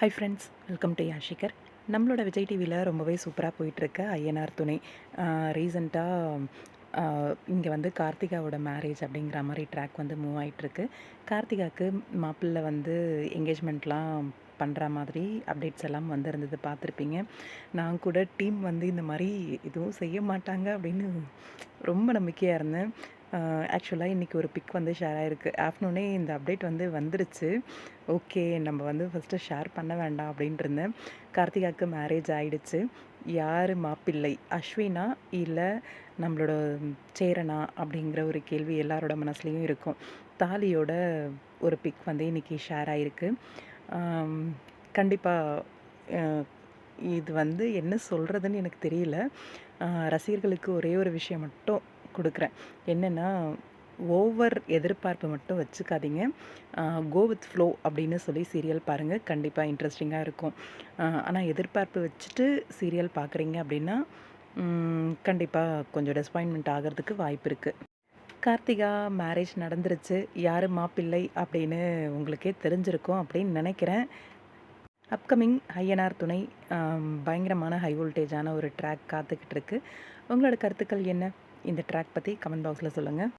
High friends welcome to யாஷிகர் நம்மளோட விஜய் டிவியில் ரொம்பவே சூப்பராக போயிட்டுருக்கு ஐஎன்ஆர் துணை. ரீசண்டாக இங்கே வந்து கார்த்திகாவோட மேரேஜ் அப்படிங்கிற மாதிரி ட்ராக் வந்து மூவ் ஆகிட்டுருக்கு கார்த்திகாவுக்கு மாப்பிள்ளை வந்து என்கேஜ்மெண்ட்லாம் பண்ணுற மாதிரி அப்டேட்ஸ் எல்லாம் வந்திருந்தது பார்த்துருப்பீங்க நான் கூட டீம் வந்து இந்த மாதிரி எதுவும் செய்ய மாட்டாங்க அப்படின்னு ரொம்ப நம்பிக்கையாக இருந்தேன். ஆக்சுவலாக இன்றைக்கி ஒரு பிக் வந்து ஷேர் ஆகிருக்கு ஆஃப்டர்நூனே இந்த அப்டேட் வந்து வந்துருச்சு. ஓகே நம்ம வந்து ஃபஸ்ட்டு ஷேர் பண்ண வேண்டாம் அப்படின்ட்டு இருந்தேன். கார்த்திகாவுக்கு மேரேஜ் ஆகிடுச்சு யார் மாப்பிள்ளை? அஸ்வினா இல்லை நம்மளோட சேரனா அப்படிங்கிற ஒரு கேள்வி எல்லாரோட மனசுலேயும் இருக்கும். தாலியோட ஒரு பிக் வந்து இன்றைக்கி ஷேர் ஆகிருக்கு கண்டிப்பாக இது வந்து என்ன சொல்கிறதுன்னு எனக்கு தெரியல. ரசிகர்களுக்கு ஒரே ஒரு விஷயம் மட்டும் கொடுக்குறேன். என்னென்னா ஓவர் எதிர்பார்ப்பு மட்டும் வச்சுக்காதீங்க. கோ வித் ஃப்ளோ அப்படின்னு சொல்லி சீரியல் பாருங்கள் கண்டிப்பாக இன்ட்ரெஸ்டிங்காக இருக்கும். ஆனால் எதிர்பார்ப்பு வச்சுட்டு சீரியல் பார்க்குறீங்க அப்படின்னா கண்டிப்பாக கொஞ்சம் டிசப்பாயின்மெண்ட் ஆகிறதுக்கு வாய்ப்பு இருக்குது கார்த்திகா மேரேஜ் நடந்துருச்சு. யார் மாப்பிள்ளை அப்படின்னு உங்களுக்கே தெரிஞ்சிருக்கும் அப்படின்னு நினைக்கிறேன். அப்கமிங் ஹையனார் துணை பயங்கரமான ஹை வோல்டேஜான ஒரு ட்ராக் காத்துக்கிட்டு இருக்கு. உங்களோட கருத்துக்கள் என்ன? இந்த ட்ராக் பற்றி கமெண்ட் பாக்ஸில் சொல்லுங்கள்